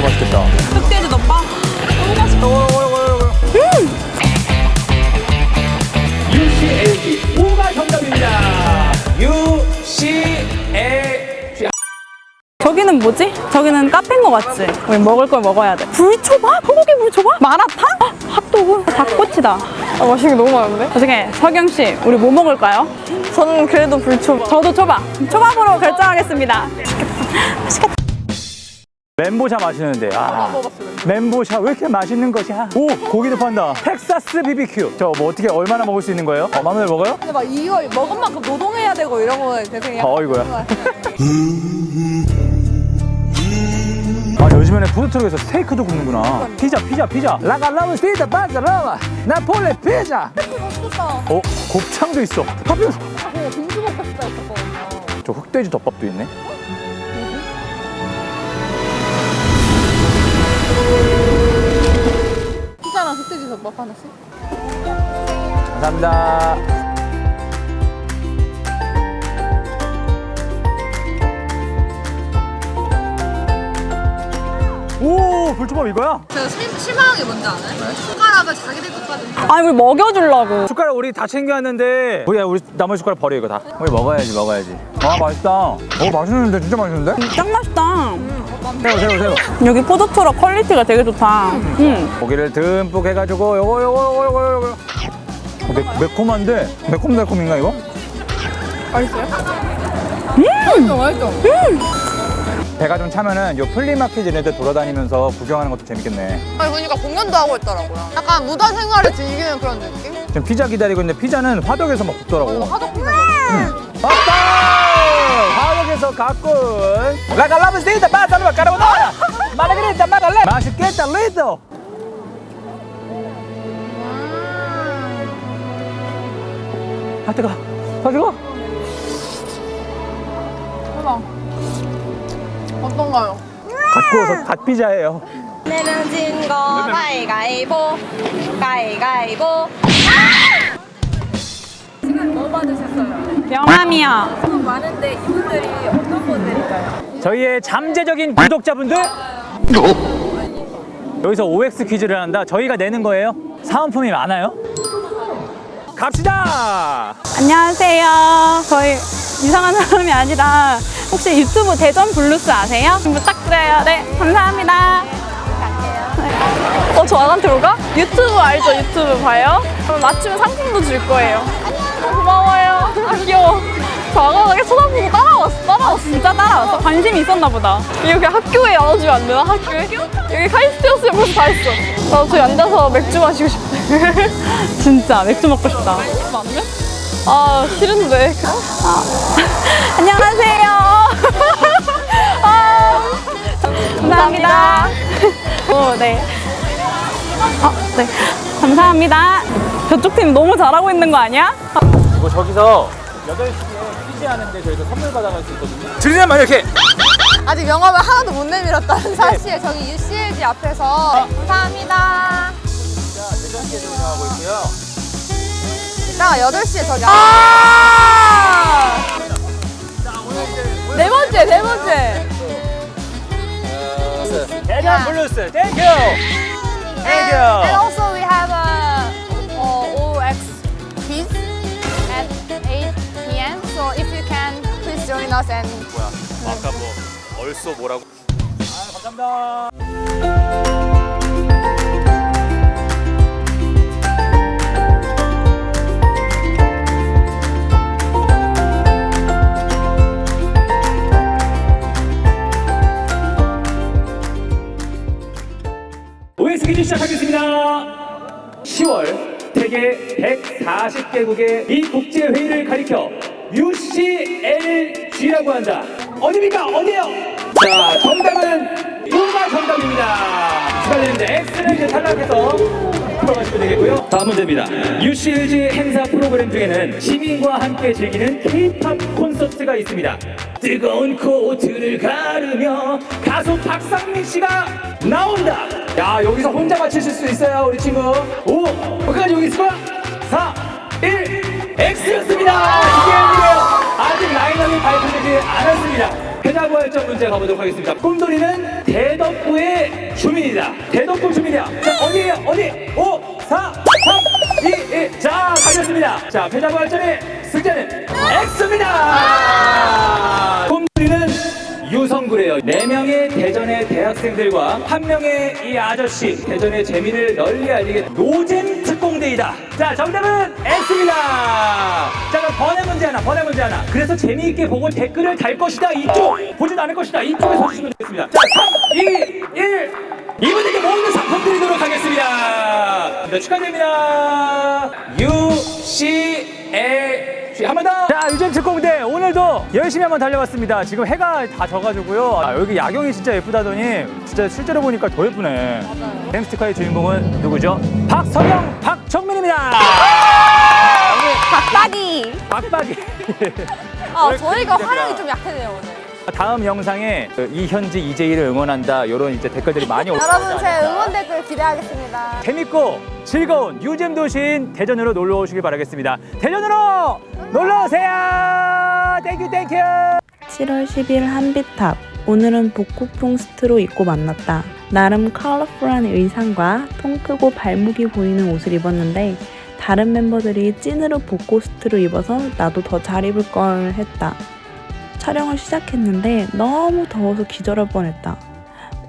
진짜 맛있겠다. 흑돼지 덮밥 너무 맛있다 UCLG 5가 정답입니다. UCLG. 저기는 뭐지? 저기는 카페인 거 같지? 우리 먹을 걸 먹어야 돼 불초밥? 소고기 불초밥? 마라탕? 헉, 핫도그? 닭꼬치다 아, 맛있는 게 너무 많은데? 어떻게 서경 씨 우리 뭐 먹을까요? 저는 그래도 불초밥. 저도 초밥 초밥으로 결정하겠습니다 멘보샤 마시는데 아. 멘보샤 왜 이렇게 맛있는 것이야? 오 고기도 판다. 텍사스 BBQ 저 뭐 어떻게 얼마나 먹을 수 있는 거예요? 어 마늘 먹어요? 근데 막 이거 먹은 만큼 노동해야 되고 이런 거 되게 어 이거야 아 요즘에는 푸드트럭에서 스테이크도 굽는구나. 피자 피자 피자. 라가 라면 피자 바자 라마 나폴레 피자. 맛있겠다. 어 곱창도 있어. 빙수 먹고 싶다 했었거든요. 저 흑돼지 덮밥도 있네 흑돼지 덮밥 하나씩? 감사합니다 불초밥 이거야? 제가 실, 실망한 게 뭔지 알아요? 숟가락을 자기들 것까지 아니 우리 먹여주려고. 숟가락 우리 다 챙겨왔는데. 뭐야 우리 나머지 숟가락 버려 이거 다. 우리 먹어야지 먹어야지. 아 맛있다. 어 맛있는데 진짜 맛있는데? 짱 맛있다. 새우 새우 새우. 여기 푸드트럭 퀄리티가 되게 좋다. 음. 고기를 듬뿍 해가지고 요거 요거 요거 요거 요거. 어, 매, 매콤한데? 매콤달콤인가 이거? 맛있어요? 맛있어, 맛있어. 배가 좀 차면은 요 플리마켓 이런 데 돌아다니면서 구경하는 것도 재밌겠네 아니, 그러니까 공연도 하고 있더라고요. 약간 무단 생활을 즐기는 그런 느낌? 지금 피자 기다리고 있는데 피자는 화덕에서 막 굽더라고 화덕 피자. 왔다! 화덕에서 갔군 라갈라면 세이다 바사르바 까라보나라 마르게리타 마갈레 맛있겠다 리도 아 뜨거 아 뜨거 대박. 어떤가요? 갓 구워서 갓 피자예요. 내면 진거 가위가위보 가위가위보. 명함이야 많은데 이분들이 어떤 분들일까요? 저희의 잠재적인 구독자분들! 여기서 OX 퀴즈를 한다? 저희가 내는 거예요? 사은품이 많아요? 갑시다! 안녕하세요. 저희 이상한 사람이 아니라 혹시 유튜브 대전 블루스 아세요? 좀 부탁드려요 네 감사합니다 어, 저 아한테 올까? 유튜브 알죠? 유튜브 봐요? 그럼 맞추면 상품도 줄 거예요. 어, 고마워요. 아, 귀여워. 저 아가가 쳐다보고 따라왔어. 따라왔어. 진짜 따라왔어 관심이 있었나 보다 여기 학교에 열어주면 안 되나? 학교에? 여기 카이스트였으면 벌써 다 했어. 나 저기 앉아서 맥주 마시고 싶대. 진짜 맥주 먹고 싶다 맞네? 아, 싫은데. 안녕하세요. 아, 감사합니다. 오, 네. 어, 네. 감사합니다. 저쪽 팀 너무 잘하고 있는 거 아니야? 이거 저기서 8시에 퀴즈 하는데 저희가 선물 받아갈 수 있거든요. 들리면 이렇게. 아직 명함을 하나도 못 내밀었다는 사실 저기 UCLG 앞에서. 감사합니다. 대전시에서 운영하고 있고요 이따가 8시에 저기 아! 네 번째, 네 번째. 대전 블루스 땡큐 And, and 땡큐 also we have a uh, OX quiz at 8 p.m. So if you can, please join us and 뭐야 아까 뭐 얼쏘 뭐라고 아 감사합니다 40개국의 이 국제회의를 가리켜 UCLG라고 한다. 어딥니까? 어디에요? 자, 정답은 둘가 정답입니다. 축하드립니다. X를 이제 탈락해서 풀어가시면 되겠고요. 다음 문제입니다. UCLG 행사 프로그램 중에는 시민과 함께 즐기는 K-POP 콘서트가 있습니다. 뜨거운 코트를 가르며 가수 박상민 씨가 나온다. 야, 여기서 혼자 맞히실 수 있어요, 우리 친구. 오, 않았습니다. 패자부활전 문제 가보도록 하겠습니다. 꿈돌이는 대덕구의 주민이다. 대덕동 주민이야. 자, 어디에요? 어디? 5, 4, 3, 2, 1. 자, 가겠습니다. 자, 패자부 할전의 승자는 X입니다. 곰돌이는 유성구래요. 네 명의 대전의 대 학생들과 한 명의 이 아저씨 대전의 재미를 널리 알리게 노잼 특공대이다. 자, 정답은 X입니다. 자, 그럼 번외 문제 하나, 번외 문제 하나. 그래서 재미있게 보고 댓글을 달 것이다. 이쪽 보진 않을 것이다. 이쪽에 서주시면 되겠습니다. 자, 오늘도 열심히 한번 달려봤습니다. 지금 해가 다 져가지고요. 아, 여기 야경이 진짜 예쁘다더니 진짜 실제로 보니까 더 예쁘네. 맞아요. 햄스티카의 주인공은 누구죠? 박성영, 박정민입니다. 박박이. 박박이. 아, 저희가 문제입니다. 좀 약해요, 오늘. 다음 영상에 그 이현지, 이재희를 응원한다 이런 이제 댓글들이 많이 올라오지 여러분, 제. 응원 댓글 기대하겠습니다. 재밌고 즐거운 유잼 도시인 대전으로 놀러 오시길 바라겠습니다. 대전으로 놀러 오세요. 땡큐 땡큐. 7월 10일 한비탑. 오늘은 복고풍 스트로 입고 만났다. 나름 컬러풀한 의상과 통 크고 발목이 보이는 옷을 입었는데 다른 멤버들이 찐으로 복고 스트로 입어서 나도 더 잘 입을 걸 했다. 촬영을 시작했는데 너무 더워서 기절할 뻔했다.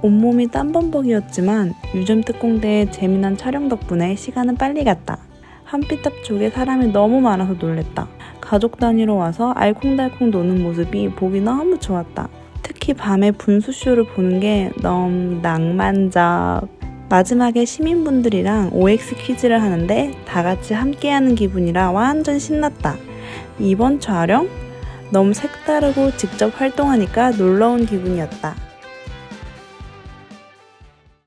온몸이 땀범벅이었지만 유점 특공대의 재미난 촬영 덕분에 시간은 빨리 갔다. 한피탑 쪽에 사람이 너무 많아서 놀랬다. 가족 단위로 와서 알콩달콩 노는 모습이 보기 너무 좋았다. 특히 밤에 분수쇼를 보는 게 너무 낭만적. 마지막에 시민분들이랑 OX 퀴즈를 하는데 다 같이 함께하는 기분이라 완전 신났다. 이번 촬영? 너무 색다르고 직접 활동하니까 놀러온 기분이었다.